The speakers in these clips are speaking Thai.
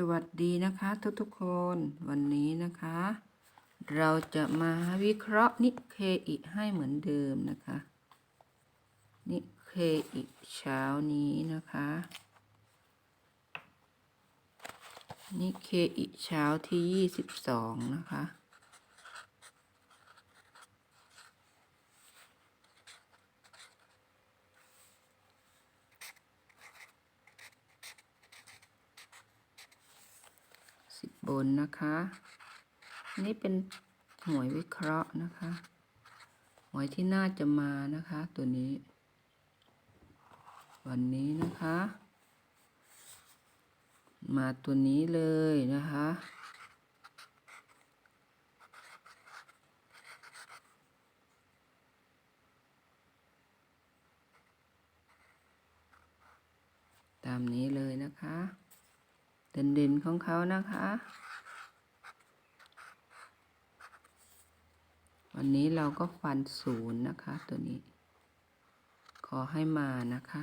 สวัสดีนะคะทุกๆคนวันนี้นะคะ เราจะมาวิเคราะห์นิเคอิให้เหมือนเดิมนะคะ นิเคอิเช้านี้นะคะ นิเคอิเช้าที่ยี่สิบสองนะคะ สิ บนนะคะนนี้เป็นหวยวิเคราะห์นะคะ หวยที่น่าจะมานะคะ ตัวนี้ วันนี้นะคะ มาตัวนี้เลยนะคะตามนี้เลยนะคะ เด่นๆของเขานะคะ วันนี้เราก็ฟันศูนย์นะคะตัวนี้ ขอให้มานะคะ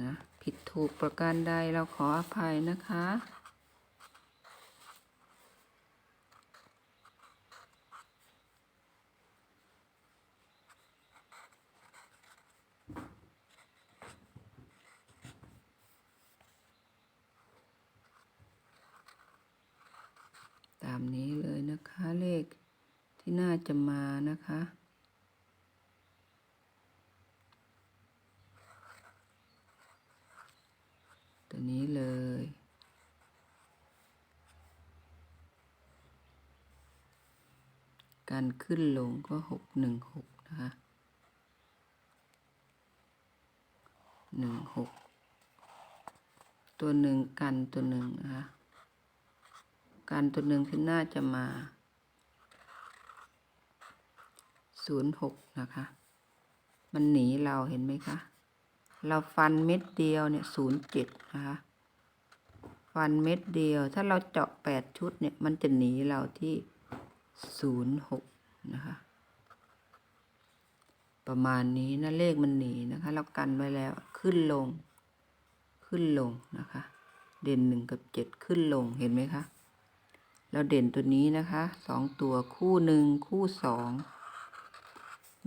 นะ ผิดถูกประการใดเราขออภัยนะคะามนี้เลยนะคะเลขที่น่าจะมานะคะ ตัวนี้เลย การขึ้นลงก็หกหนึ่งหกนะคะหนึ่งหกตัวหนึ่งกันตัวหนึ่งนะคะ การตัวหนึ่งที่น่าจะมา ศูนย์หกนะคะ มันหนีเราเห็นไหมคะ เราฟันเม็ดเดียวเนี่ยศูนย์เจ็ดนะคะ ฟันเม็ดเดียว ถ้าเราเจาะแปดชุดเนี่ยมันจะหนีเราที่ศูนย์หกนะคะ ประมาณนี้นะเลขมันหนีนะคะ เรากันไว้แล้วขึ้นลง ขึ้นลงนะคะ เด่นหนึ่งกับเจ็ดขึ้นลงเห็นไหมคะ เราเด่นตัวนี้นะคะสองตัวคู่หนึ่งคู่สอง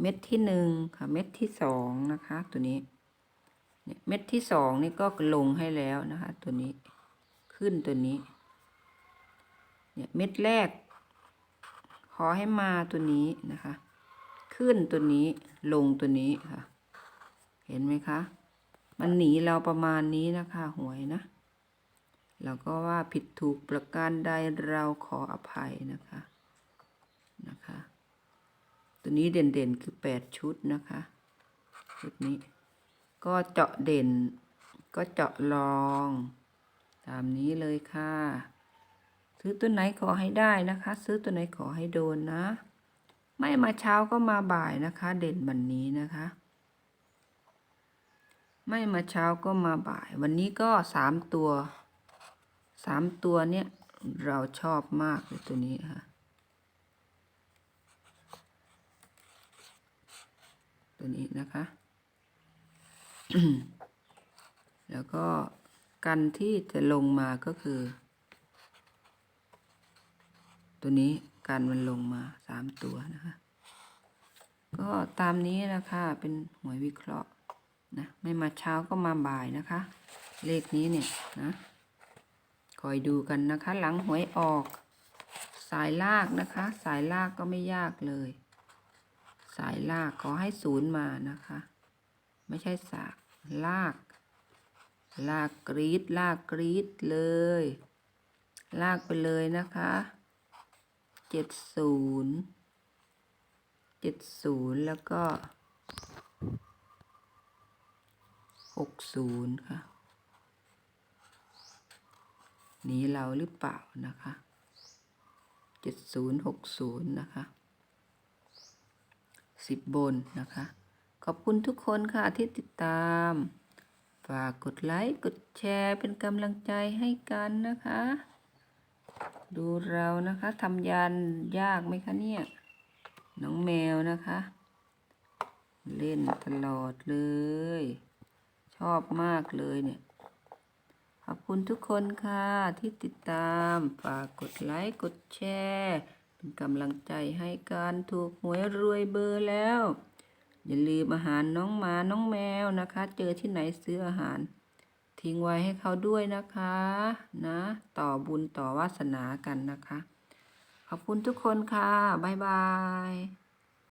เม็ดที่หนึ่งค่ะเม็ดที่สองนะคะ ตัวนี้เนี่ยเม็ดที่สองนี่ก็ลงให้แล้วนะคะ ตัวนี้ขึ้นตัวนี้ เนี่ยเม็ดแรก ขอให้มาตัวนี้นะคะ ขึ้นตัวนี้ลงตัวนี้ค่ะ เห็นไหมคะ มันหนีเราประมาณนี้นะคะหวยนะ เราก็ว่าผิดถูกประการใดเราขออภัยนะคะนะคะ ตัวนี้เด่นๆคือแปดชุดนะคะชุดนี้ก็เจาะเด่น ก็เจาะรอง ตามนี้เลยค่ะ ซื้อตัวไหนขอให้ได้นะคะ ซื้อตัวไหนขอให้โดนนะ ไม่มาเช้าก็มาบ่ายนะคะ เด่นวันนี้นะคะไม่มาเช้าก็มาบ่าย วันนี้ก็สามตัว สามตัวเนี่ยเราชอบมากเลยตัวนี้ค่ะ ตัวนี้นะคะ แล้วก็กันที่จะลงมาก็คือ ตัวนี้กันมันลงมาสามตัวนะคะ ก็ตามนี้นะคะเป็นหวยวิเคราะห์นะไม่มาเช้าก็มาบ่ายนะคะ เลขนี้เนี่ยนะ อยดูกันนะคะ หลังหวยออก สายลากนะคะ สายลากก็ไม่ยากเลย สายลากขอให้ศูนย์มานะคะ ไม่ใช่สากลาก ลากกรีดลากกรีดเลย ลากไปเลยนะคะเจ็ดศูนย์เจ็ดศูนย์แล้วก็หกศูนย์ค่ะ หนีเราหรือเปล่านะคะเจ็ดศูนย์หกศูนย์นะคะสิบบนนะคะ ขอบคุณทุกคนค่ะที่ติดตาม ฝากกดไลค์กดแชร์เป็นกำลังใจให้กันนะคะ ดูเรานะคะทำยันยากไหมคะเนี่ย น้องแมวนะคะ เล่นตลอดเลย ชอบมากเลยเนี่ย ขอบคุณทุกคนค่ะ ที่ติดตามฝากกดไลค์กดแชร์เป็นกำลังใจให้การถูกหวยรวยเบอร์แล้ว อย่าลืมอาหารน้องหมาน้องแมวนะคะ เจอที่ไหนซื้ออาหาร ทิ้งไว้ให้เขาด้วยนะคะ นะ ต่อบุญต่อวาสนากันนะคะ ขอบคุณทุกคนค่ะ บ๊ายบาย